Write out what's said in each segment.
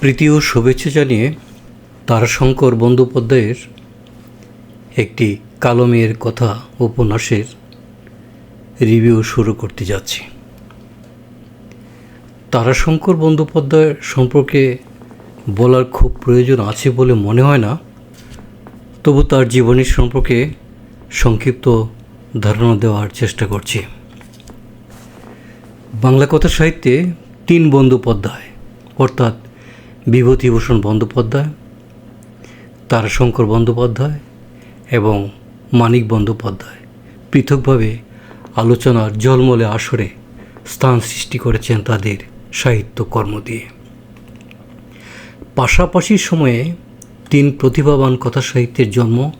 প্রীতি ও শুভেচ্ছা জানিয়ে তারাশঙ্কর বন্দ্যোপাধ্যায়ের একটি কালো মেয়ের কথা উপন্যাসের রিভিউ শুরু করতে যাচ্ছি। তারাশঙ্কর বন্দ্যোপাধ্যায় সম্পর্কে বলার খুব প্রয়োজন আছে বলে মনে হয় না, তবু তার জীবনী সম্পর্কে সংক্ষিপ্ত ধারণা দেওয়ার চেষ্টা করছি। বাংলা কথা সাহিত্যে তিন বন্দ্যোপাধ্যায়, অর্থাৎ বিভূতিভূষণ বন্দ্যোপাধ্যায়, তারাশঙ্কর বন্দ্যোপাধ্যায় এবং মানিক বন্দ্যোপাধ্যায় পৃথকভাবে আলোচনার জলমলে আসরে স্থান সৃষ্টি করেছেন তাদের সাহিত্য কর্ম দিয়ে। পাশাপাশি সময়ে তিন প্রতিভাবান কথা সাহিত্যের জন্ম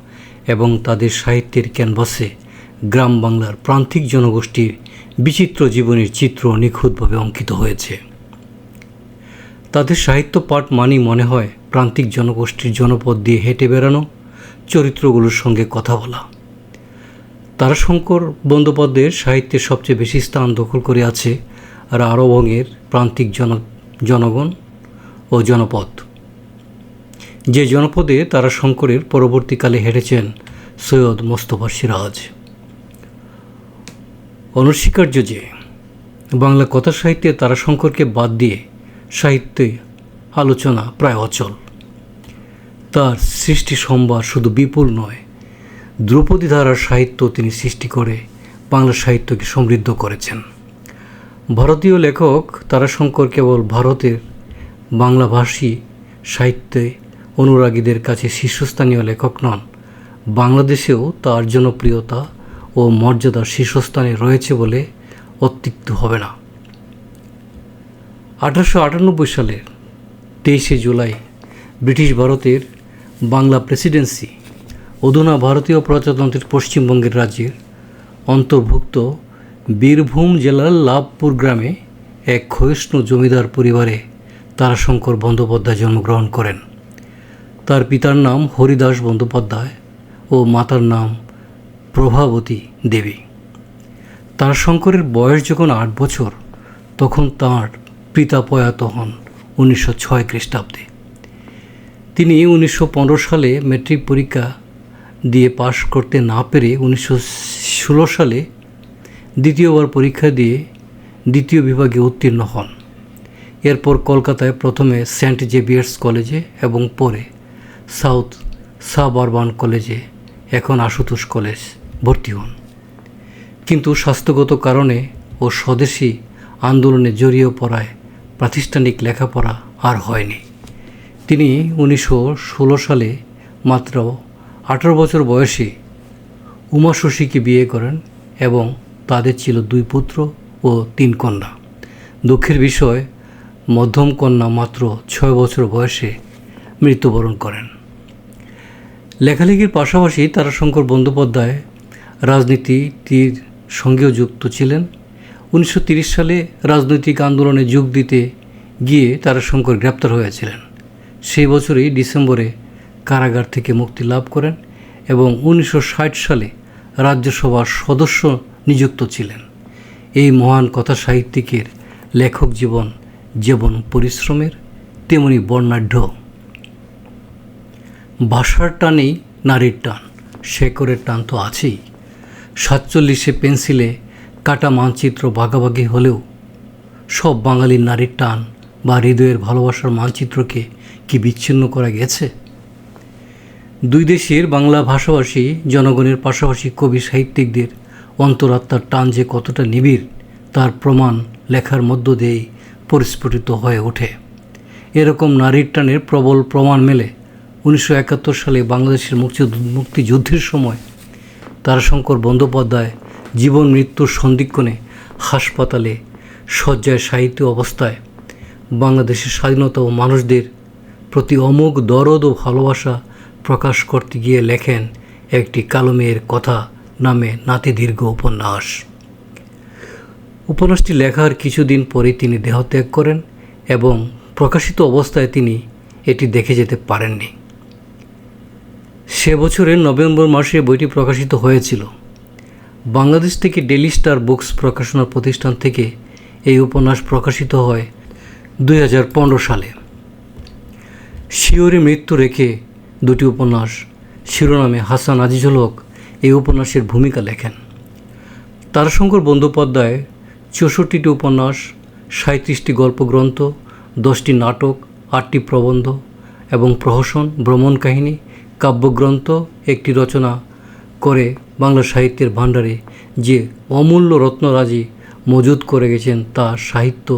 এবং তাদের সাহিত্যের ক্যানভাসে গ্রাম বাংলার প্রান্তিক জনগোষ্ঠীর বিচিত্র জীবনের চিত্র নিখুঁতভাবে অঙ্কিত হয়েছে। তাদের সাহিত্য পাঠ মানি মনে হয় প্রান্তিক জনগোষ্ঠীর জনপদ দিয়ে হেঁটে বেড়ানো, চরিত্রগুলোর সঙ্গে কথা বলা। তারাশঙ্কর বন্দ্যোপাধ্যায়ের সাহিত্যের সবচেয়ে বেশি স্থান দখল করে আছে আর আরবঙ্গের প্রান্তিক জন, জনগণ ও জনপদ। যে জনপদে তারা শঙ্করের পরবর্তীকালে হেরেছেন সৈয়দ মোস্তফা সিরাজ। অনস্বীকার্য যে, বাংলা কথা সাহিত্যে তারা শঙ্করকে বাদ দিয়ে সাহিত্যে আলোচনা প্রায় অচল। তার সৃষ্টি সম্ভার শুধু বিপুল নয়, দ্রৌপদী ধারার সাহিত্য তিনি সৃষ্টি করে বাংলা সাহিত্যকে সমৃদ্ধ করেছেন। ভারতীয় লেখক তারাশঙ্কর কেবল ভারতের বাংলাভাষী সাহিত্যে অনুরাগীদের কাছে শীর্ষস্থানীয় লেখক নন, বাংলাদেশেও তার জনপ্রিয়তা ও মর্যাদা শীর্ষস্থানে রয়েছে বলে অত্যুক্ত হবে না। আঠারোশো আটানব্বই সালের তেইশে জুলাই ব্রিটিশ ভারতের বাংলা প্রেসিডেন্সি অধুনা ভারতীয় প্রজাতন্ত্রের পশ্চিমবঙ্গের রাজ্যের অন্তর্ভুক্ত বীরভূম জেলার লাভপুর গ্রামে এক ক্ষয়িষ্ণু জমিদার পরিবারে তারাশঙ্কর বন্দ্যোপাধ্যায় জন্মগ্রহণ করেন। তার পিতার নাম হরিদাস বন্দ্যোপাধ্যায় ও মাতার নাম প্রভাবতী দেবী। তারাশঙ্করের বয়স যখন আট বছর, তখন তাঁর প্রয়াত হন উনিশশো ছয় খ্রিস্টাব্দে। তিনি উনিশশো পনেরো সালে মেট্রিক পরীক্ষা দিয়ে পাশ করতে না পেরে উনিশশো ষোলো সালে দ্বিতীয়বার পরীক্ষা দিয়ে দ্বিতীয় বিভাগে উত্তীর্ণ হন। এরপর কলকাতায় প্রথমে সেন্ট জেভিয়ার্স কলেজে এবং পরে সাউথ সাব আরবান কলেজে, এখন আশুতোষ কলেজ, ভর্তি হন। কিন্তু স্বাস্থ্যগত কারণে ও স্বদেশী আন্দোলনে জড়িয়ে পড়ায় প্রাতিষ্ঠানিক লেখাপড়া আর হয়নি। তিনি উনিশশো ষোলো সালে মাত্র আঠারো বছর বয়সে উমা শশীকে বিয়ে করেন এবং তাদের ছিল দুই পুত্র ও তিন কন্যা। দুঃখের বিষয়, মধ্যম কন্যা মাত্র ছয় বছর বয়সে মৃত্যুবরণ করেন। লেখালেখির পাশাপাশি তারাশঙ্কর বন্দ্যোপাধ্যায় রাজনীতির সঙ্গেও যুক্ত ছিলেন। উনিশশো সালে রাজনৈতিক আন্দোলনে যোগ দিতে গিয়ে তারাশঙ্কর গ্রেপ্তার হয়েছিলেন। সেই বছরই ডিসেম্বরে কারাগার থেকে মুক্তি লাভ করেন এবং উনিশশো ষাট সালে রাজ্যসভার সদস্য নিযুক্ত ছিলেন। এই মহান কথা সাহিত্যিকের লেখক জীবন যেমন পরিশ্রমের, তেমনি বর্ণাঢ্য ভাষার টানেই নারীর টান শেকরের টান তো আছেই। সাতচল্লিশে পেন্সিলে কাটা মানচিত্র ভাগাভাগি হলেও সব বাঙালির নারীর টান বা হৃদয়ের ভালোবাসার মানচিত্রকে কি বিচ্ছিন্ন করা গেছে? দুই দেশের বাংলা ভাষাভাষী জনগণের পাশাপাশি কবি সাহিত্যিকদের অন্তরাত্মার টান যে কতটা নিবিড়, তার প্রমাণ লেখার মধ্য দিয়েই পরিস্ফুটিত হয়ে ওঠে। এরকম নারীর টানের প্রবল প্রমাণ মেলে উনিশশো একাত্তর সালে বাংলাদেশের মুক্তি মুক্তিযুদ্ধের সময়। তারাশঙ্কর বন্দ্যোপাধ্যায় জীবন মৃত্যুর সন্ধিক্ষণে হাসপাতালে শয্যায় সাহিত্য অবস্থায় বাংলাদেশের স্বাধীনতা ও মানুষদের প্রতি অমোঘ দরদ ও ভালোবাসা প্রকাশ করতে গিয়ে লেখেন একটি কালো মেয়ের কথা নামে নাতি দীর্ঘ উপন্যাস। উপন্যাসটি লেখার কিছুদিন পরে তিনি দেহত্যাগ করেন এবং প্রকাশিত অবস্থায় তিনি এটি দেখে যেতে পারেননি। সে বছরের নভেম্বর মাসে বইটি প্রকাশিত হয়েছিল। বাংলাদেশ থেকে ডেলি স্টার বুকস প্রকাশনা প্রতিষ্ঠান থেকে এই উপন্যাস প্রকাশিত হয় দুই হাজার পনেরো সালে। শিওরে মৃত্যু রেখে দুটি উপন্যাস, শিরোনামে হাসান আজিজুল হক এই উপন্যাসের ভূমিকা লেখেন। তারাশঙ্কর বন্দ্যোপাধ্যায় চৌষট্টিটি উপন্যাস সাঁত্রিশটি গল্পগ্রন্থ, দশটি নাটক, আটটি প্রবন্ধ এবং প্রহসন, ভ্রমণ কাহিনী, কাব্যগ্রন্থ, একটি রচনা করে বাংলা সাহিত্যের ভাণ্ডারে যে অমূল্য রত্নরাজি মজুদ করে গেছেন তা সাহিত্য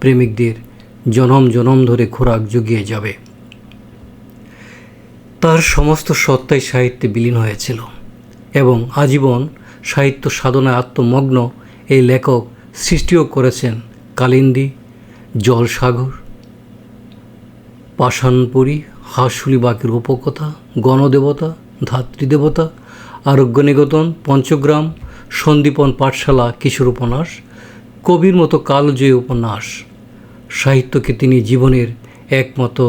প্রেমিকদের জনম জনম ধরে খোরাক জুগিয়ে যাবে। তার সমস্ত সত্তাই সাহিত্যে বিলীন হয়েছিল এবং আজীবন সাহিত্য সাধনায় আত্মমগ্ন এই লেখক সৃষ্টিও করেছেন কালিন্দী, জলসাগর, পাষাণপুরী হাসুলি বাকের উপকথা, গণদেবতা, ধাত্রীদেবতা আরোগ্য নিগতন পঞ্চগ্রাম সন্দীপন পাঠশালা, কিশোর উপন্যাস, কবির মতো কালজয়ী উপন্যাস। সাহিত্যকে তিনি জীবনের একমত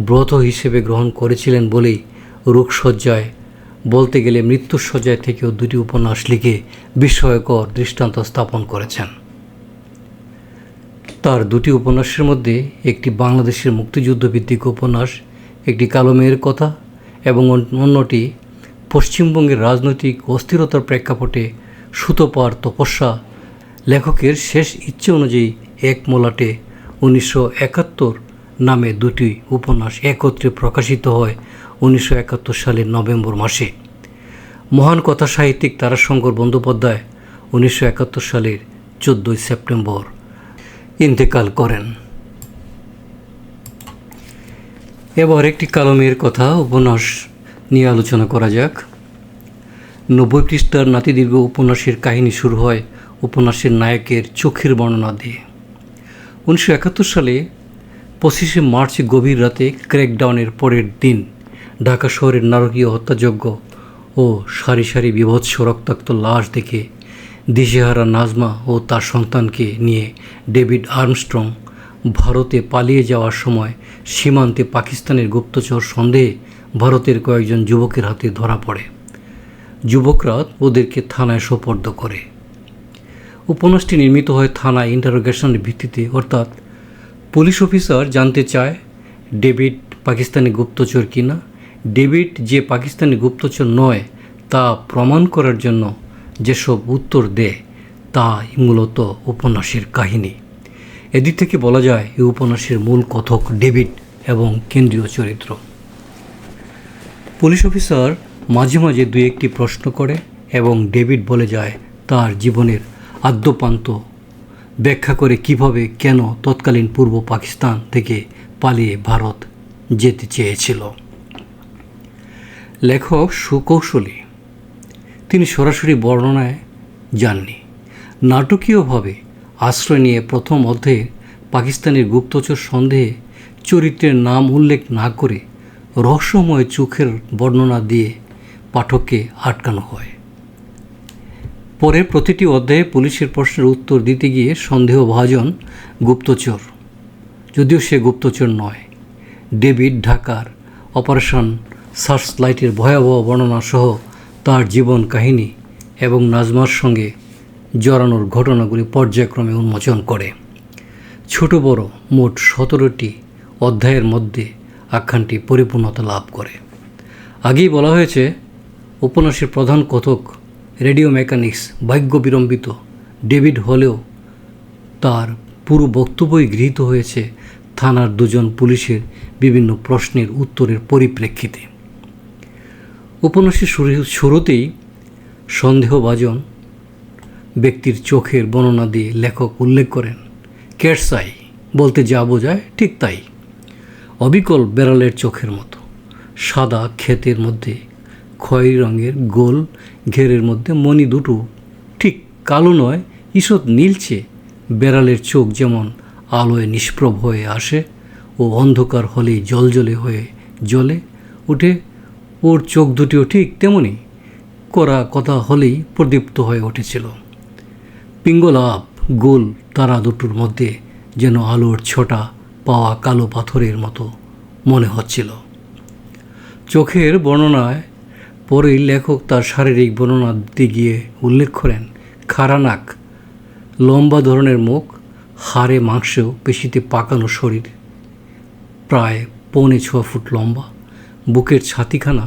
ব্রত হিসেবে গ্রহণ করেছিলেন বলেই রোগসজ্জায় বলতে গেলে মৃত্যুসজ্জায় থেকেও দুটি উপন্যাস লিখে বিস্ময়কর দৃষ্টান্ত স্থাপন করেছেন। তার দুটি উপন্যাসের মধ্যে একটি বাংলাদেশের মুক্তিযুদ্ধ ভিত্তিক উপন্যাস, একটি কালো মেয়ের কথা এবং অন- অন্যটি পশ্চিমবঙ্গের রাজনৈতিক অস্থিরতার প্রেক্ষাপটে সুতোপার তপস্যা। লেখকের শেষ ইচ্ছে অনুযায়ী এক মোলাটে উনিশশো একাত্তর নামে দুটি উপন্যাস একত্রে প্রকাশিত হয় উনিশশো একাত্তর সালের নভেম্বর মাসে। মহান কথা সাহিত্যিক তারাশঙ্কর বন্দ্যোপাধ্যায় উনিশশো একাত্তর সালের চোদ্দোই সেপ্টেম্বর। ইন্তেকাল করেন। এবার একটি কালো মেয়ের কথা, উপন্যাস নিয়ে আলোচনা করা যাক। নব্বই পৃষ্ঠার নাতিদীর্ঘ উপন্যাসের কাহিনী শুরু হয় উপন্যাসের নায়কের চোখের বর্ণনা দিয়ে। উনিশশো একাত্তর সালে পঁচিশে মার্চ গভীর রাতে ক্র্যাকডাউনের পরের দিন ঢাকা শহরের নারকীয় হত্যাযজ্ঞ ও সারি সারি বিভৎস রক্তাক্ত লাশ দেখে দিশেহারা নাজমা ও তার সন্তানকে নিয়ে ডেভিড আর্মস্ট্রং ভারতে পালিয়ে যাওয়ার সময় সীমান্তে পাকিস্তানের গুপ্তচর সন্দেহে ভারতের কয়েকজন যুবকের হাতে ধরা পড়ে। যুবকরা ওদেরকে থানায় সোপর্দ করে। উপন্যাসটি নির্মিত হয় থানা ইন্টারোগেশনের ভিত্তিতে, অর্থাৎ পুলিশ অফিসার জানতে চায়, ডেভিড পাকিস্তানি গুপ্তচর কিনা? ডেভিড যে পাকিস্তানি গুপ্তচর নয়, তা প্রমাণ করার জন্য যেসব উত্তর দেয় তা মূলত উপন্যাসের কাহিনী। এদিক থেকে বলা যায়, এই উপন্যাসের মূল কথক ডেভিড এবং কেন্দ্রীয় চরিত্র। পুলিশ অফিসার মাঝে মাঝে দুই একটি প্রশ্ন করে এবং ডেভিড বলে যায়, তার জীবনের আদ্যপান্ত। ব্যাখ্যা করে কীভাবে কেন তৎকালীন পূর্ব পাকিস্তান থেকে পালিয়ে ভারত যেতে চেয়েছিল। লেখক সুকৌশলী। তিনি সরাসরি বর্ণনায় যাননি। নাটকীয়ভাবে আশ্রয় নিয়ে প্রথম অধ্যায়ে পাকিস্তানের গুপ্তচর সন্দেহে চরিত্রের নাম উল্লেখ না করে রহস্যময় চোখের বর্ণনা দিয়ে পাঠককে আটকানো হয়। পরে প্রতিটি অধ্যায়ে পুলিশের প্রশ্নের উত্তর দিতে গিয়ে সন্দেহভাজন গুপ্তচর। যদিও সে গুপ্তচর নয়। ডেভিড ঢাকার অপারেশন সার্চ লাইটের ভয়াবহ বর্ণনা সহ তার জীবন কাহিনী এবং নাজমার সঙ্গে জড়ানোর ঘটনাগুলি পর্যায়ক্রমে উন্মোচন করে। ছোট বড় মোট সতেরোটি অধ্যায়ের মধ্যে আখ্যানটি পরিপূর্ণতা লাভ করে। আগেই বলা হয়েছে, উপন্যাসের প্রধান কথক, রেডিও মেকানিক্স ভাগ্য বিলম্বিত ডেভিড হলেও তার পুরো বক্তব্যই গৃহীত হয়েছে থানার দুজন পুলিশের বিভিন্ন প্রশ্নের উত্তরের পরিপ্রেক্ষিতে। উপন্যাসের শুরু- শুরুতেই সন্দেহভাজন ব্যক্তির চোখের বর্ণনা দিয়ে লেখক উল্লেখ করেন ক্যাটসাই বলতে যা বোঝায় ঠিক তাই। অবিকল বেড়ালের চোখের মতো। সাদা ক্ষেতের মধ্যে, খয়েরি রঙের গোল ঘেরের মধ্যে মণি দুটো, ঠিক কালো নয়, ঈষৎ নীলচে। বেড়ালের চোখ যেমন আলোয় নিষ্প্রভ হয়ে আসে ও অন্ধকার হলেই জলজলে হয়ে জ্বলে উঠে ওর চোখ দুটিও ঠিক তেমনি করা কথা হলেই প্রদীপ্ত হয়ে উঠেছিল। পিঙ্গলাপ গোল তারা দুটোর মধ্যে যেন আলোর ছোটা পাওয়া কালো পাথরের মতো মনে হচ্ছিল। চোখের বর্ণনায় পরেই লেখক তার শারীরিক বর্ণনা দিতে গিয়ে উল্লেখ করেন, খাড়া নাক, লম্বা ধরনের মুখ, হাড়ে মাংস পেশিতে পাকানো শরীর, প্রায় পৌনে ছ ফুট লম্বা, বুকের ছাতিখানা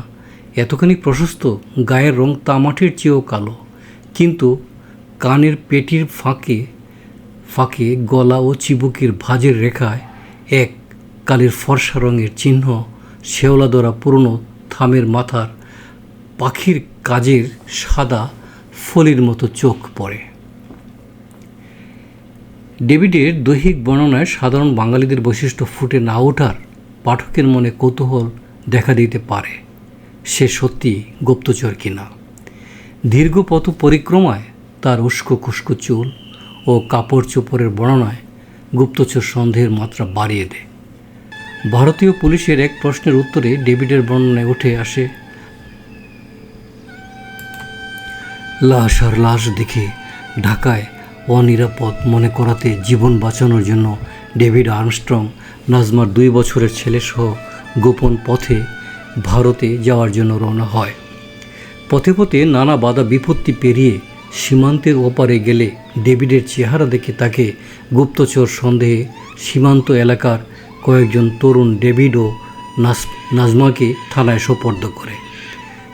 এতখানি প্রশস্ত, গায়ের রং তামাটির চেয়েও কালো, কিন্তু কানের পেটির ফাঁকে ফাঁকে গলা ও চিবুকের ভাঁজের রেখায় এক কালের ফর্সা রঙের চিহ্ন শেওলা ধরা পুরনো থামের মাথার পাখির কাজের সাদা ফলির মতো চোখ পড়ে। ডেভিডের দৈহিক বর্ণনায় সাধারণ বাঙালিদের বৈশিষ্ট্য ফুটে না ওঠার পাঠকের মনে কৌতূহল দেখা দিতে পারে। সে সত্যি গুপ্তচর কিনা? দীর্ঘ পথ পরিক্রমায় তার উস্কো খুস্কো চুল ও কাপড় চোপড়ের বর্ণনায় গুপ্তচর সন্দেহের মাত্রা বাড়িয়ে দেয়। ভারতীয় পুলিশের এক প্রশ্নের উত্তরে ডেভিডের বর্ণনায় উঠে আসে, লাশ আর লাশ দেখে ঢাকায় অনিরাপদ মনে করাতে জীবন বাঁচানোর জন্য ডেভিড আর্মস্ট্রং, নাজমার দুই বছরের ছেলেসহ গোপন পথে ভারতে যাওয়ার জন্য রওনা হয়। পথে পথে নানা বাধা বিপত্তি পেরিয়ে সীমান্তের ওপারে গেলে ডেভিডের চেহারা দেখে তাকে গুপ্তচর সন্দেহে সীমান্ত এলাকার কয়েকজন তরুণ ডেভিড ও নাজমাকে থানায় সোপর্দ করে।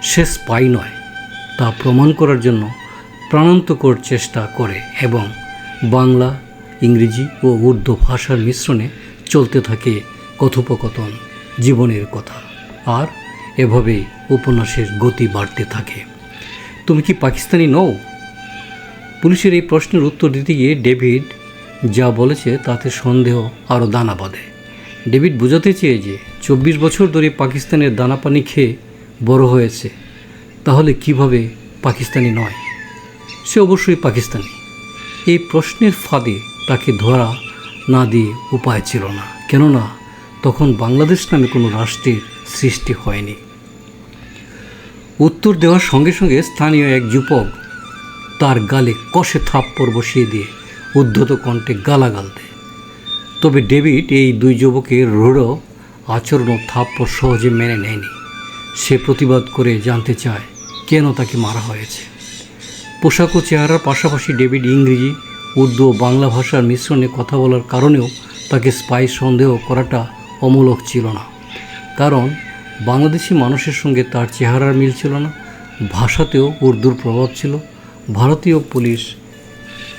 সে স্পাই নয়। তা প্রমাণ করার জন্য প্রাণান্তকর চেষ্টা করে এবং বাংলা, ইংরেজি ও উর্দু ভাষার মিশ্রণে চলতে থাকে কথোপকথন, জীবনের কথা। আর এভাবেই উপন্যাসের গতি বাড়তে থাকে। তুমি কি পাকিস্তানি নও? পুলিশের এই প্রশ্নের উত্তর দিতে গিয়ে ডেভিড যা বলেছে তাতে সন্দেহ আরও দানা বাঁধে। ডেভিড বোঝাতে চেয়ে যে চব্বিশ বছর ধরে পাকিস্তানের দানা পানি খেয়ে বড় হয়েছে, তাহলে কীভাবে পাকিস্তানি নয়? সে অবশ্যই পাকিস্তানি। এই প্রশ্নের ফাঁদে তাকে ধরা না দিয়ে উপায় ছিল না, কেননা তখন বাংলাদেশ নামে কোনো রাষ্ট্রের সৃষ্টি হয়নি। উত্তর দেওয়ার সঙ্গে সঙ্গে স্থানীয় এক যুবক তার গালে কষে থাপ্পড় বসিয়ে দিয়ে উদ্ধত কণ্ঠে গালাগাল দেয়। তবে ডেভিড এই দুই যুবকের রূঢ় আচরণ ও থাপ্পড় সহজে মেনে নেয়নি। সে প্রতিবাদ করে জানতে চায়, কেন তাকে মারা হয়েছে। পোশাক ও চেহারার পাশাপাশি ডেভিড ইংরেজি, উর্দু ও বাংলা ভাষার মিশ্রণে কথা বলার কারণেও তাকে স্পাই সন্দেহ করাটা অমূলক ছিল না। কারণ বাংলাদেশি মানুষের সঙ্গে তার চেহারার মিল ছিল না, ভাষাতেও উর্দুর প্রভাব ছিল। ভারতীয় পুলিশ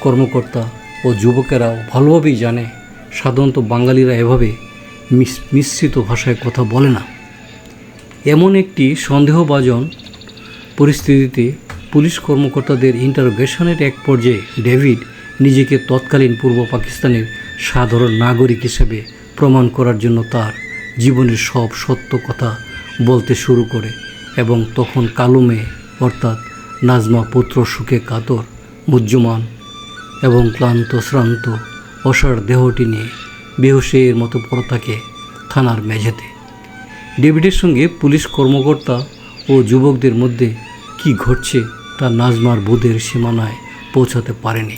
কর্মকর্তা ও যুবকেরাও ভালোভাবেই জানে, সাধারণত বাঙালিরা এভাবে মিশ্রিত ভাষায় কথা বলে না। এমন একটি সন্দেহভাজন পরিস্থিতিতে পুলিশ কর্মকর্তাদের ইন্টারোগেশনের এক পর্যায়ে ডেভিড নিজেকে তৎকালীন পূর্ব পাকিস্তানের সাধারণ নাগরিক হিসেবে প্রমাণ করার জন্য তার জীবনের সব সত্য কথা বলতে শুরু করে এবং তখন কালো মেয়ে, অর্থাৎ নাজমা পুত্র সুখে কাতর মুজ্জমান এবং ক্লান্ত, শ্রান্ত, অসার দেহটি নিয়ে বেহুশের মতো পড়ে থাকে থানার মেঝেতে। ডেভিডের সঙ্গে পুলিশ কর্মকর্তা ও যুবকদের মধ্যে কি ঘটছে তা নাজমার বোধের সীমানায় পৌঁছাতে পারেনি।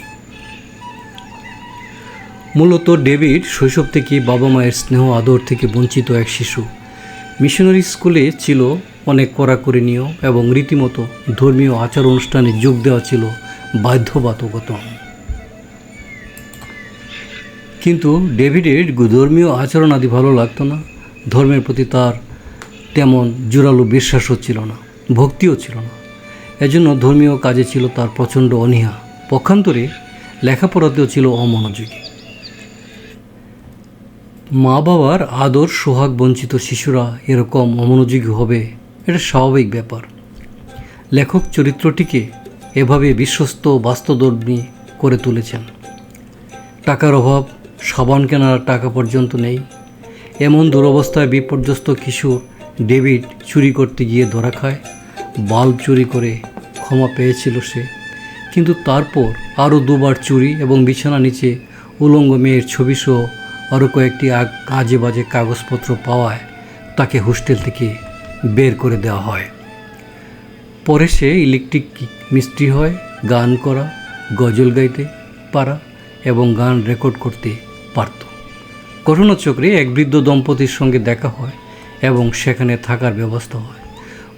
মূলত ডেভিড শৈশব থেকে বাবা মায়ের স্নেহ, আদর থেকে বঞ্চিত এক শিশু। মিশনারি স্কুলে ছিল অনেক কড়াকড়ি নিয়ম এবং রীতিমতো ধর্মীয় আচার অনুষ্ঠানে যোগ দেওয়া ছিল বাধ্যবাধকত। কিন্তু ডেভিডের ধর্মীয় আচরণ আদি ভালো লাগতো না। ধর্মের প্রতি তার তেমন জোরালো বিশ্বাসও ছিল না, ভক্তিও ছিল না। এজন্য ধর্মীয় কাজে ছিল তার প্রচণ্ড অনীহা। পক্ষান্তরে লেখাপড়াতেও ছিল অমনোযোগী। মা বাবার আদর সোহাগ বঞ্চিত শিশুরা এরকম অমনোযোগী হবে এটা স্বাভাবিক ব্যাপার। লেখক চরিত্রটিকে এভাবে বিশ্বস্ত বাস্তবধর্মী করে তুলেছেন। টাকার অভাব, সাবান কেনার টাকা পর্যন্ত নেই। এমন দুরবস্থায় বিপর্যস্ত কিশোর ডেভিড চুরি করতে গিয়ে ধরা খায়। বাল্ব চুরি করে ক্ষমা পেয়েছিল সে। কিন্তু তারপর আরও দুবার চুরি এবং বিছানা নিচে উলঙ্গ মেয়ের ছবিসহ আরও কয়েকটি আজে বাজে কাগজপত্র পাওয়ায় তাকে হোস্টেল থেকে বের করে দেওয়া হয়। পরে সে ইলেকট্রিক মিস্ত্রি হয়, গান করা, গজল গাইতে পারা এবং গান রেকর্ড করতে পারত। ঘটনাচক্রে এক বৃদ্ধ দম্পতির সঙ্গে দেখা হয় এবং সেখানে থাকার ব্যবস্থা হয়।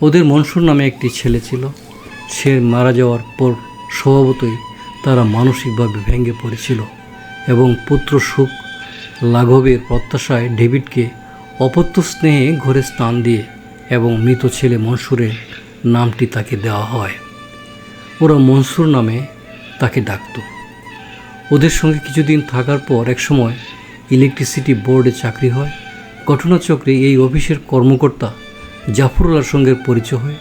ওদের মনসুর নামে একটি ছেলে ছিল। সে মারা যাওয়ার পর স্বভাবতই তারা মানসিকভাবে ভেঙে পড়েছিল এবং পুত্র সুখ, লাঘবের প্রত্যাশায় ডেভিডকে অপত্য স্নেহে ঘরে স্থান দিয়ে এবং মৃত ছেলে মনসুরের নামটি তাকে দেওয়া হয়। ওরা মনসুর নামে তাকে ডাকত। ওদের সঙ্গে কিছুদিন থাকার পর একসময় ইলেকট্রিসিটি বোর্ডে চাকরি হয়। ঘটনাচক্রে এই অফিসের কর্মকর্তা জাফরুল্লাহর সঙ্গে পরিচয় হয়।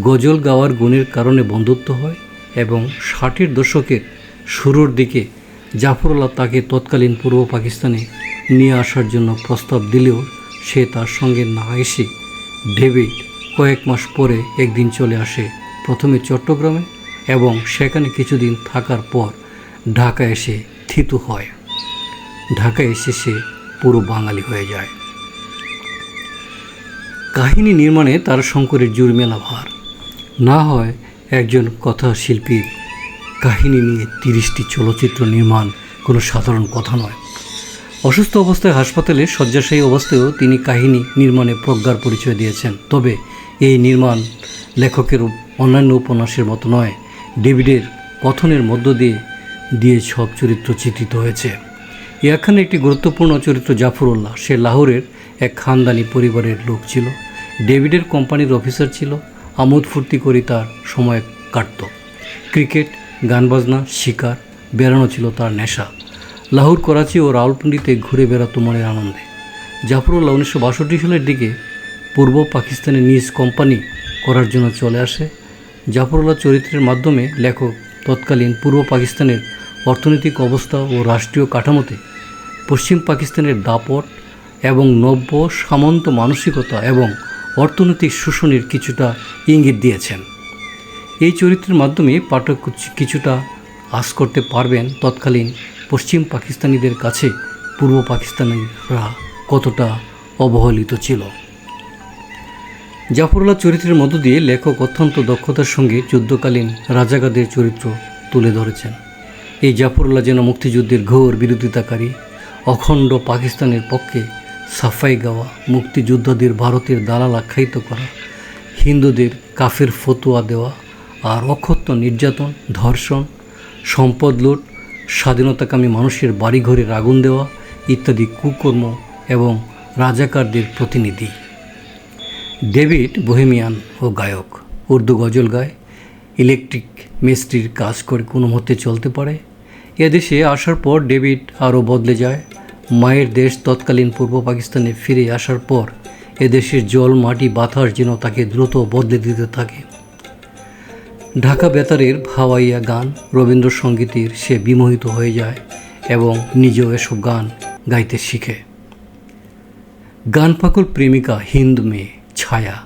গজল গাওয়ার গুণের কারণে বন্ধুত্ব হয় এবং ষাটের দশকের শুরুর দিকে জাফরুল্লাহ তাকে তৎকালীন পূর্ব পাকিস্তানে নিয়ে আসার জন্য প্রস্তাব দিলেও সে তার সঙ্গে না এসে ডেভিড কয়েক মাস পরে একদিন চলে আসে প্রথমে চট্টগ্রামে এবং সেখানে কিছুদিন থাকার পর ঢাকা এসে থিতু হয়। ঢাকায় এসে সে পুরো বাঙালি হয়ে যায়। কাহিনী নির্মাণে তার শঙ্করের জুর মেলা ভার। না হয় একজন কথা শিল্পীর কাহিনী নিয়ে তিরিশটি চলচ্চিত্র নির্মাণ কোনো সাধারণ কথা নয়। অসুস্থ অবস্থায় হাসপাতালে শয্যাশায়ী অবস্থায়ও তিনি কাহিনী নির্মাণে প্রজ্ঞার পরিচয় দিয়েছেন। তবে এই নির্মাণ লেখকের অন্যান্য উপন্যাসের মতো নয়, ডেভিডের কথনের মধ্য দিয়ে দিয়ে সব চরিত্র চিত্রিত হয়েছে। এখানে একটি গুরুত্বপূর্ণ চরিত্র জাফরুল্লাহ, সে লাহোরের এক খানদানি পরিবারের লোক ছিল। ডেভিডের কোম্পানির অফিসার ছিল। আমোদ ফুর্তি করে তার সময় কাটত। ক্রিকেট গান বাজনা শিকার, বেড়ানো ছিল তার নেশা। লাহোর, করাচি ও রাওয়ালপিন্ডিতে ঘুরে বেড়াতো মনের আনন্দে। জাফরুল্লাহ উনিশশো বাষট্টি সালের দিকে পূর্ব পাকিস্তানে নিজ কোম্পানি করার জন্য চলে আসে। জাফরুল্লাহ চরিত্রের মাধ্যমে লেখক তৎকালীন পূর্ব পাকিস্তানের অর্থনৈতিক অবস্থা ও রাষ্ট্রীয় কাঠামোতে পশ্চিম পাকিস্তানের দাপট এবং নব্য, সামন্ত মানসিকতা এবং অর্থনৈতিক শোষণের কিছুটা ইঙ্গিত দিয়েছেন। এই চরিত্রের মাধ্যমে পাঠক কিছুটা আশ করতে পারবেন তৎকালীন পশ্চিম পাকিস্তানিদের কাছে পূর্ব পাকিস্তানিরা কতটা অবহেলিত ছিল? জাফরুল্লাহ চরিত্রের মধ্য দিয়ে লেখক অত্যন্ত দক্ষতার সঙ্গে যুদ্ধকালীন রাজাগাদের চরিত্র তুলে ধরেছেন। এই জাফরুল্লাহ যেন মুক্তিযুদ্ধের ঘোর বিরোধিতাকারী, অখণ্ড পাকিস্তানের পক্ষে সাফাই গাওয়া, মুক্তিযোদ্ধাদের ভারতের দালাল আখ্যায়িত করা, হিন্দুদের কাফের ফতোয়া দেওয়া আর অক্ষত্য নির্যাতন, ধর্ষণ, সম্পদ লুট স্বাধীনতাকামী মানুষের বাড়িঘরের আগুন দেওয়া ইত্যাদি কুকর্ম এবং রাজাকারদের প্রতিনিধি। ডেভিড বোহেমিয়ান ও গায়ক। উর্দু গজল গায়। ইলেকট্রিক মিস্ত্রির কাজ করে কোনো মতে চলতে পারে। এদেশে আসার পর ডেভিড আরও বদলে যায়। মায়ের দেশ তৎকালীন পূর্ব পাকিস্তানে ফিরে আসার পর এদেশের জল, মাটি, বাতাস যেন তাকে দ্রুত বদলে দিতে থাকে। ঢাকা বেতারের ভাওয়াইয়া গান রবীন্দ্রসঙ্গীতের সে বিমোহিত হয়ে যায় এবং নিজেও এসব গান গাইতে শিখে। গান পাগল প্রেমিকা হিন্দ মেয়ে ছায়া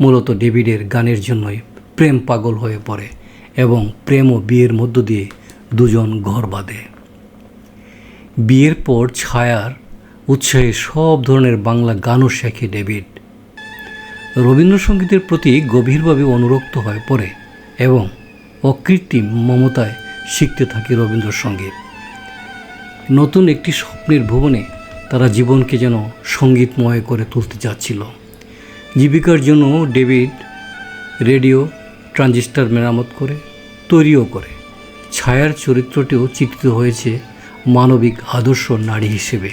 মূলত ডেভিডের গানের জন্যই প্রেম পাগল হয়ে পড়ে এবং প্রেম ও বিয়ের মধ্য দিয়ে দুজন ঘর বাঁধে। বিয়ের পর ছায়ার উৎসাহে সব ধরনের বাংলা গানও শেখে ডেভিড। রবীন্দ্রসঙ্গীতের প্রতি গভীরভাবে অনুরক্ত হয়ে পড়ে এবং অকৃত্রিম মমতায় শিখতে থাকে রবীন্দ্রসঙ্গীত। নতুন একটি স্বপ্নের ভুবনে তারা জীবনকে যেন সঙ্গীতময় করে তুলতে চাচ্ছিল। জীবিকার জন্য ডেভিড রেডিও ট্রানজিস্টার মেরামত করে, তৈরিও করে। ছায়ার চরিত্রটিও চিত্রিত হয়েছে মানবিক আদর্শ নারী হিসেবে।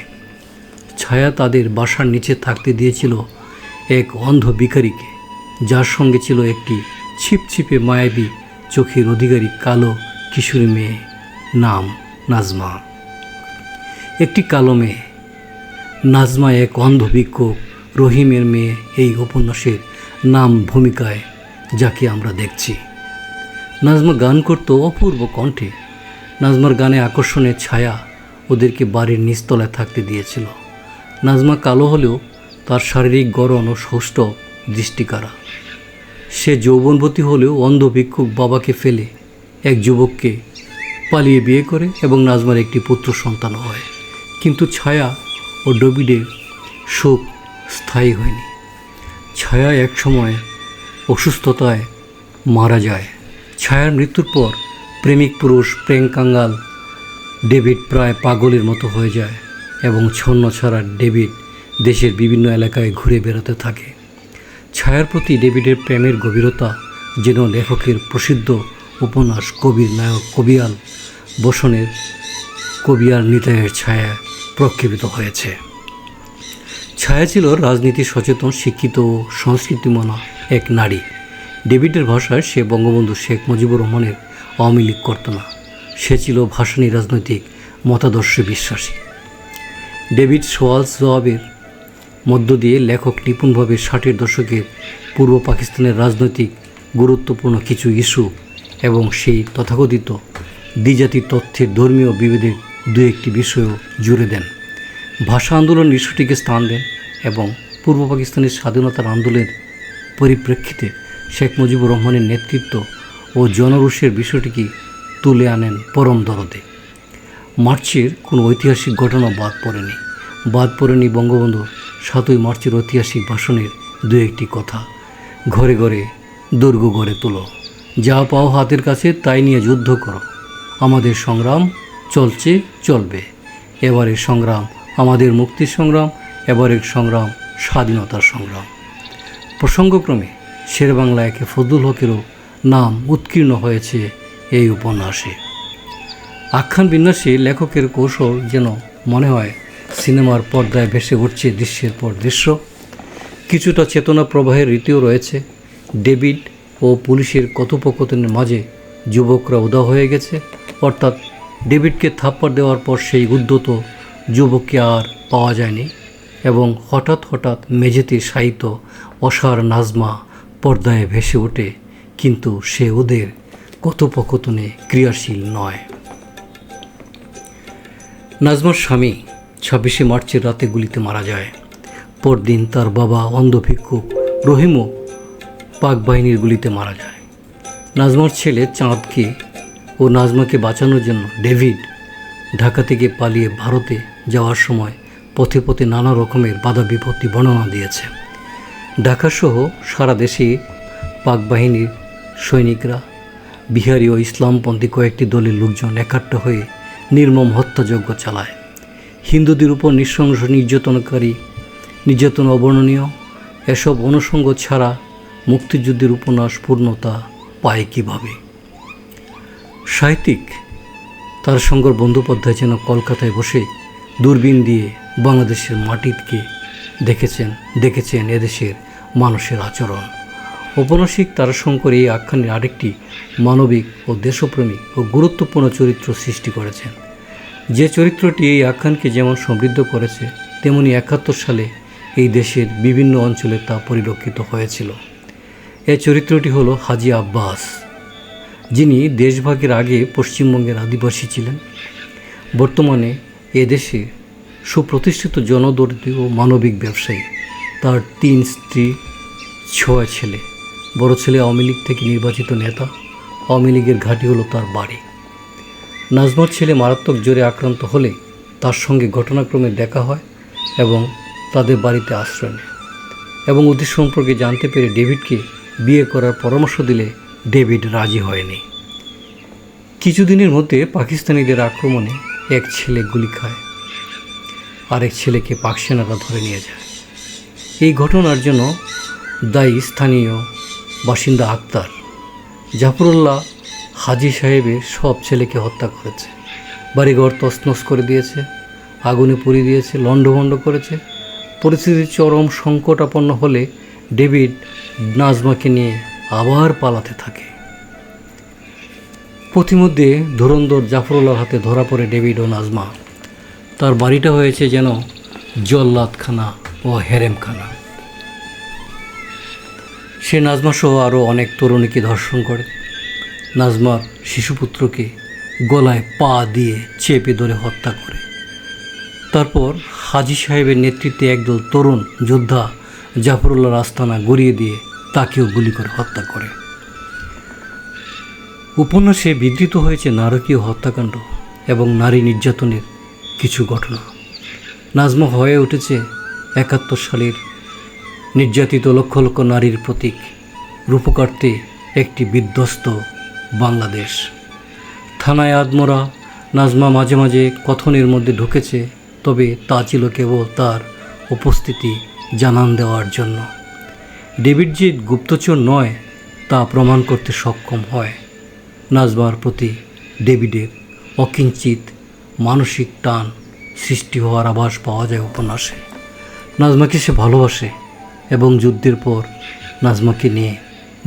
ছায়া তাদের বাসার নিচে থাকতে দিয়েছিল এক অন্ধ ভিখারিকে, যার সঙ্গে ছিল একটি ছিপছিপে মায়াবী চোখের অধিকারী কালো কিশোরী মেয়ে, নাম নাজমা। একটি কালো মেয়ে। নাজমা এক অন্ধ ভিক্ষুক রহিমের মেয়ে এই উপন্যাসের নাম ভূমিকায় যাকে আমরা দেখছি। নাজমা গান করতো অপূর্ব কণ্ঠে। নাজমার গানে আকর্ষণের ছায়া ওদেরকে বাড়ির নিচতলায় থাকতে দিয়েছিল। নাজমা কালো হলেও তার শারীরিক গড়ন ও সুষ্ঠ দৃষ্টিকারা। সে যৌবনবতী হলেও অন্ধ ভিক্ষুক বাবাকে ফেলে এক যুবককে পালিয়ে বিয়ে করে এবং নাজমার একটি পুত্র সন্তান হয়। কিন্তু ছায়া ও ডবিডের সুখ স্থায়ী হয়নি। ছায়া একসময় অসুস্থতায় মারা যায়। ছায়ার মৃত্যুর পর প্রেমিক পুরুষ প্রেম কাঙ্গাল ডেভিড প্রায় পাগলের মতো হয়ে যায় এবং ছন্ন ছাড়া ডেভিড দেশের বিভিন্ন এলাকায় ঘুরে বেড়াতে থাকে। ছায়ার প্রতি ডেভিডের প্রেমের গভীরতা যেন লেখকের প্রসিদ্ধ উপন্যাস কবির নায়ক কবিয়াল বসনের কবিয়াল নিতাইয়ের ছায়া প্রক্ষেপিত হয়েছে। ছায়া ছিল রাজনীতি সচেতন, শিক্ষিত ও সংস্কৃতিমনা এক নারী। ডেভিডের ভাষায় সে বঙ্গবন্ধু শেখ মুজিবুর রহমানের আওয়ামী লীগ করত না। সে ছিল ভাসানী রাজনৈতিক মতাদর্শে বিশ্বাসী। ডেভিড সোয়ালস জবাবের মধ্য দিয়ে লেখক নিপুণভাবে ষাটের দশকের পূর্ব পাকিস্তানের রাজনৈতিক গুরুত্বপূর্ণ কিছু ইস্যু এবং সেই তথাকথিত দ্বিজাতি তথ্যের ধর্মীয় বিভেদের দু একটি বিষয়ও জুড়ে দেন। ভাষা আন্দোলন ইস্যুটিকে স্থান দেন এবং পূর্ব পাকিস্তানের স্বাধীনতার আন্দোলনের পরিপ্রেক্ষিতে শেখ মুজিবুর রহমানের নেতৃত্ব ও জনরোষের বিষয়টিকে তুলে আনেন পরম দরদে। মার্চের কোনো ঐতিহাসিক ঘটনা বাদ পড়েনি। বাদ পড়েনি বঙ্গবন্ধুর সাতই মার্চের ঐতিহাসিক ভাষণের দু একটি কথা। ঘরে ঘরে দুর্গ গড়ে তোলো। যা পাও হাতের কাছে, তাই নিয়ে যুদ্ধ করো। আমাদের সংগ্রাম চলছে, চলবে। এবারের সংগ্রাম আমাদের মুক্তির সংগ্রাম, এবারের সংগ্রাম স্বাধীনতার সংগ্রাম। প্রসঙ্গক্রমে শেরবাংলা একে ফজলুল হকেরও নাম উৎকীর্ণ হয়েছে এই উপন্যাসে। আখ্যান বিন্যাসে লেখকের কৌশল যেন মনে হয় সিনেমার পর্দায় ভেসে উঠছে দৃশ্যের পর দৃশ্য। কিছুটা চেতনা প্রবাহের রীতিও রয়েছে। ডেভিড ও পুলিশের কথোপকথনের মাঝে যুবকরা উদা হয়ে গেছে। অর্থাৎ ডেভিডকে থাপ্পড় দেওয়ার পর সেই উদ্যত যুবককে আর পাওয়া যায়নি এবং হঠাৎ হঠাৎ মেঝেতে শায়িত অসার নাজমা পর্দায় ভেসে ওঠে। কিন্তু সে ওদের কথোপকথনে ক্রিয়াশীল নয়। নাজমার স্বামী ছাব্বিশে মার্চের রাতে গুলিতে মারা যায়। পরদিন তার বাবা অন্ধ ভিক্ষুক রহিমও পাক বাহিনীর গুলিতে মারা যায়। নাজমার ছেলে চাঁদকে ও নাজমাকে বাঁচানোর জন্য ডেভিড ঢাকা থেকে পালিয়ে ভারতে যাওয়ার সময় পথে পথে নানা রকমের বাধা বিপত্তি বর্ণনা দিয়েছে। ঢাকাসহ সারা দেশে পাক বাহিনীর সৈনিকরা, বিহারি ও ইসলামপন্থী কয়েকটি দলের লোকজন একাট্টা হয়ে নির্মম হত্যাযজ্ঞ চালায়। হিন্দুদের উপর নৃশংস নির্যাতনকারী, নির্যাতন অবর্ণনীয়, এসব অনুষঙ্গ ছাড়া মুক্তিযুদ্ধের উপন্যাস পূর্ণতা পায় কীভাবে? সাহিত্যিক তার সঙ্গর বন্দ্যোপাধ্যায় যেন কলকাতায় বসে দূরবীন দিয়ে বাংলাদেশের মাটিকে দেখেছেন দেখেছেন এদেশের মানুষের আচরণ। ঔপন্যাসিক তারাশঙ্কর এই আখ্যানের আরেকটি মানবিক ও দেশপ্রেমী ও গুরুত্বপূর্ণ চরিত্র সৃষ্টি করেছেন। যে চরিত্রটি এই আখ্যানকে যেমন সমৃদ্ধ করেছে, তেমনি একাত্তর সালে এই দেশের বিভিন্ন অঞ্চলে তা পরিলক্ষিত হয়েছিল। এই চরিত্রটি হলো হাজি আব্বাস, যিনি দেশভাগের আগে পশ্চিমবঙ্গের আদিবাসী ছিলেন। বর্তমানে এদেশে সুপ্রতিষ্ঠিত জনদরিদ্র ও মানবিক ব্যবসায়ী, তার তিন স্ত্রী, ছয় ছেলে। বড় ছেলে আওয়ামী লীগ থেকে নির্বাচিত নেতা, আওয়ামী লীগের ঘাঁটি হলো তার বাড়ি। নাজমার ছেলে মারাত্মক জ্বরে আক্রান্ত হলে তার সঙ্গে ঘটনাক্রমে দেখা হয় এবং তাদের বাড়িতে আশ্রয় নেয় এবং ওদের সম্পর্কে জানতে পেরে ডেভিডকে বিয়ে করার পরামর্শ দিলে ডেভিড রাজি হয়নি। কিছুদিনের মধ্যে পাকিস্তানিদের আক্রমণে এক ছেলে গুলি খায়। আরেক ছেলেকে পাক সেনারা ধরে নিয়ে যায়। এই ঘটনার জন্য দায়ী স্থানীয় বাসিন্দা আক্তার জাফরুল্লাহ হাজি সাহেবের সব ছেলেকে হত্যা করেছে। বাড়িঘর তছনছ করে দিয়েছে, আগুনে পুড়িয়ে দিয়েছে, লণ্ডভণ্ড করেছে। পরিস্থিতি চরম সংকটাপন্ন হলে ডেভিড নাজমাকে নিয়ে আবার পালাতে থাকে। পথিমধ্যে ধুরন্ধর জাফরুল্লাহর হাতে ধরা পড়ে ডেভিড ও নাজমা। তার বাড়িটা হয়েছে যেন জল্লাদখানা ও হেরেমখানা। সে নাজমা সহ আরও অনেক তরুণীকে ধর্ষণ করে। নাজমার শিশুপুত্রকে গলায় পা দিয়ে চেপে ধরে হত্যা করে। তারপর হাজি সাহেবের নেতৃত্বে একদল তরুণ যোদ্ধা জাফরুল্লাহ আস্তানা গড়িয়ে দিয়ে তাকেও গুলি করে হত্যা করে। উপন্যাসে বিধৃত হয়েছে নারকীয় হত্যাকাণ্ড এবং নারী নির্যাতনের কিছু ঘটনা। নাজমা হয়ে উঠেছে একাত্তর সালের নির্যাতিত লক্ষ লক্ষ নারীর প্রতীক। রূপকার্তে একটি বিধ্বস্ত বাংলাদেশ। থানায় আদমরা নাজমা মাঝে মাঝে কথনের মধ্যে ঢুকেছে, তবে তা ছিল কেবল তার উপস্থিতি জানান দেওয়ার জন্য। ডেভিড যে গুপ্তচর নয়, তা প্রমাণ করতে সক্ষম হয়। নাজমার প্রতি ডেভিডের অকিঞ্চিত মানসিক টান সৃষ্টি হওয়ার আভাস পাওয়া যায় উপন্যাসে। নাজমাকে সে ভালোবাসে এবং যুদ্ধের পর নাজমাকে নিয়ে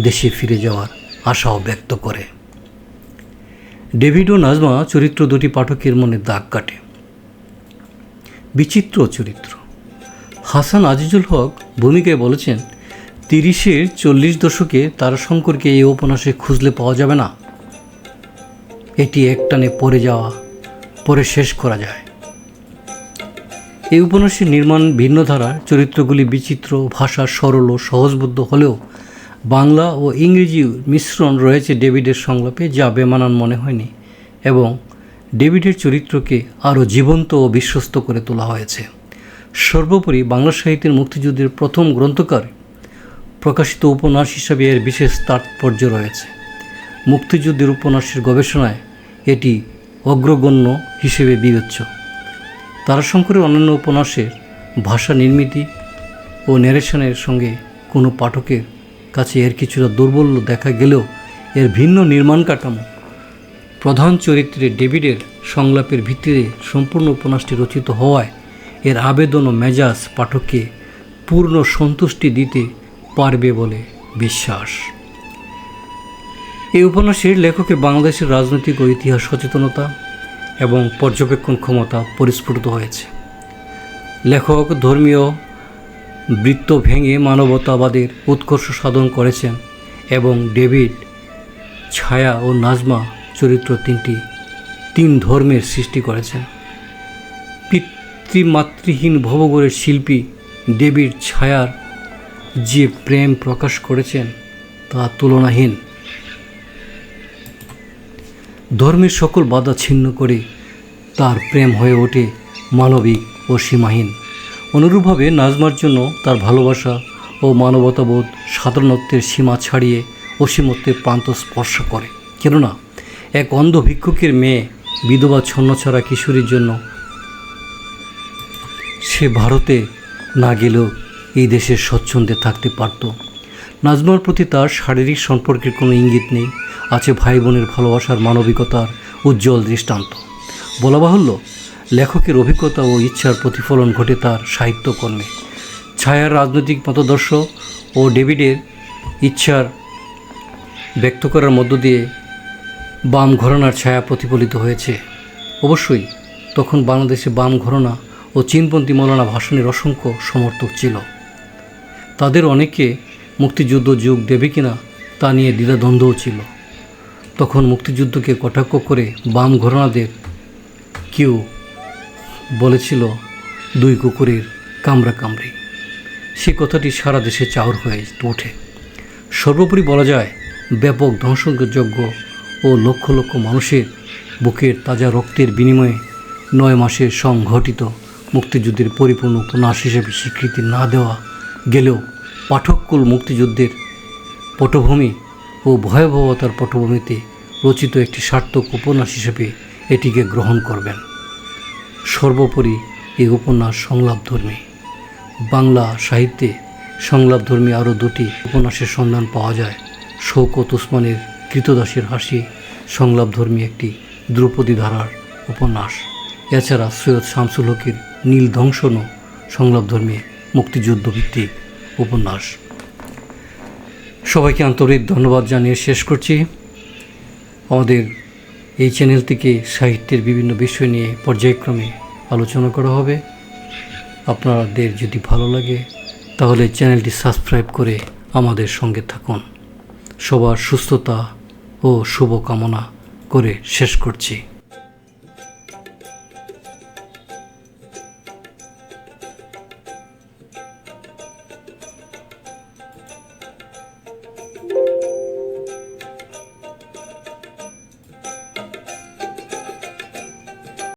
দেশে ফিরে যাওয়ার আশাও ব্যক্ত করে। ডেভিড ও নাজমা চরিত্র দুটি পাঠকের মনে দাগ কাটে। বিচিত্র চরিত্র। হাসান আজিজুল হক ভূমিকায় বলেছেন, তিরিশের চল্লিশ দশকে তারাশঙ্করকে এই উপন্যাসে খুঁজলে পাওয়া যাবে না। এটি একটানে পড়ে যাওয়া, পরে শেষ করা যায়। এই উপন্যাসের নির্মাণ ভিন্ন ধারার চরিত্রগুলি বিচিত্র, ভাষা সরল ও সহজবোধ্য হলেও বাংলা ও ইংরেজি মিশ্রণ রয়েছে ডেভিডের সংলাপে, যা বেমানান মনে হয়নি এবং ডেভিডের চরিত্রকে আরও জীবন্ত ও বিশ্বস্ত করে তোলা হয়েছে। সর্বোপরি বাংলা সাহিত্যের মুক্তিযুদ্ধের প্রথম গ্রন্থকার প্রকাশিত উপন্যাস হিসাবে এর বিশেষ তাৎপর্য রয়েছে। মুক্তিযুদ্ধের উপন্যাসের গবেষণায় এটি অগ্রগণ্য হিসেবে বিবেচ্য। তারাশঙ্করের অন্যান্য উপন্যাসের ভাষা নির্মিতি ও ন্যারেশনের সঙ্গে কোনো পাঠকের কাছে এর কিছুটা দুর্বল্য দেখা গেলেও এর ভিন্ন নির্মাণ কাঠামো। প্রধান চরিত্রে ডেভিডের সংলাপের ভিত্তিতে সম্পূর্ণ উপন্যাসটি রচিত হওয়ায় এর আবেদন ও মেজাজ পাঠককে পূর্ণ সন্তুষ্টি দিতে পারবে বলে বিশ্বাস। এই উপন্যাসের লেখকের বাংলাদেশের রাজনৈতিক ও ইতিহাস সচেতনতা এবং পর্যবেক্ষণ ক্ষমতা পরিস্ফুটিত হয়েছে। লেখক, ধর্মীয় বৃত্ত ভেঙে মানবতাবাদের উৎকর্ষ সাধন করেছেন এবং ডেভিড ছায়া ও নাজমা চরিত্র তিনটি তিন ধর্মের সৃষ্টি করেছেন। পিতৃমাতৃহীন ভবগড়ের শিল্পী ডেভিড ছায়ার যে প্রেম প্রকাশ করেছেন তা তুলনাহীন। ধর্মের সকল বাধা ছিন্ন করে তার প্রেম হয়ে ওঠে মানবিক ও সীমাহীন। অনুরূপভাবে নাজমার জন্য তার ভালোবাসা ও মানবতাবোধ সাধারণত্বের সীমা ছাড়িয়ে অসীমত্বের প্রান্ত স্পর্শ করে। কেননা, এক অন্ধ ভিক্ষুকের মেয়ে, বিধবা ছন্নছাড়া কিশোরীর জন্য সে ভারতে না গেলেও এই দেশের স্বচ্ছন্দে থাকতে পারত। নাজমার প্রতি তার শারীরিক সম্পর্কের কোনো ইঙ্গিত নেই। আছে ভাই বোনের ভালোবাসার মানবিকতার উজ্জ্বল দৃষ্টান্ত। বলা বাহুল্য লেখকের অভিজ্ঞতা ও ইচ্ছার প্রতিফলন ঘটে তার সাহিত্যকর্মে। ছায়ার রাজনৈতিক মতাদর্শ ও ডেভিডের ইচ্ছার ব্যক্ত করার মধ্য দিয়ে বাম ঘরানার ছায়া প্রতিফলিত হয়েছে। অবশ্যই তখন বাংলাদেশে বাম ঘরানা ও চীনপন্থী মৌলানা ভাষণের অসংখ্য সমর্থক ছিল। তাদের অনেকে মুক্তিযুদ্ধ যুগ দেবে কিনা তা নিয়ে দ্বিধাদ্বন্দ্বও ছিল। তখন মুক্তিযুদ্ধকে কটাক্ষ করে বাম ঘরানাদের কেউ বলেছিল, দুই কুকুরের কামড়া কামড়ি। সে কথাটি সারা দেশে চাউর হয়ে ওঠে। সর্বোপরি বলা যায়, ব্যাপক ধ্বংসযজ্ঞ ও লক্ষ লক্ষ মানুষের বুকের তাজা রক্তের বিনিময়ে নয় মাসের সংঘটিত মুক্তিযুদ্ধের পরিপূর্ণ উপন্যাস হিসেবে স্বীকৃতি না দেওয়া গেলেও পাঠককুল মুক্তিযুদ্ধের পটভূমি ও ভয়াবহতার পটভূমিতে রচিত একটি সার্থক উপন্যাস হিসেবে এটিকে গ্রহণ করবেন। সর্বোপরি এই উপন্যাস সংলাপধর্মী। বাংলা সাহিত্যে সংলাপধর্মী আরও দুটি উপন্যাসের সন্ধান পাওয়া যায়। শৌকত উসমানের কৃতদাসের হাসি সংলাপধর্মী একটি দ্রৌপদী ধারার উপন্যাস। এছাড়া সৈয়দ শামসুল হকের নীল ধ্বংসনও সংলাপধর্মী মুক্তিযুদ্ধ ভিত্তিক উপন্যাস। সবাইকে আন্তরিক ধন্যবাদ জানিয়ে শেষ করছি। আমাদের এই চ্যানেল থেকে সাহিত্যের বিভিন্ন বিষয় নিয়ে পর্যায়ক্রমে আলোচনা করা হবে। আপনাদের যদি ভালো লাগে, তাহলে চ্যানেলটি সাবস্ক্রাইব করে আমাদের সঙ্গে থাকুন। সবার সুস্থতা ও শুভকামনা করে শেষ করছি।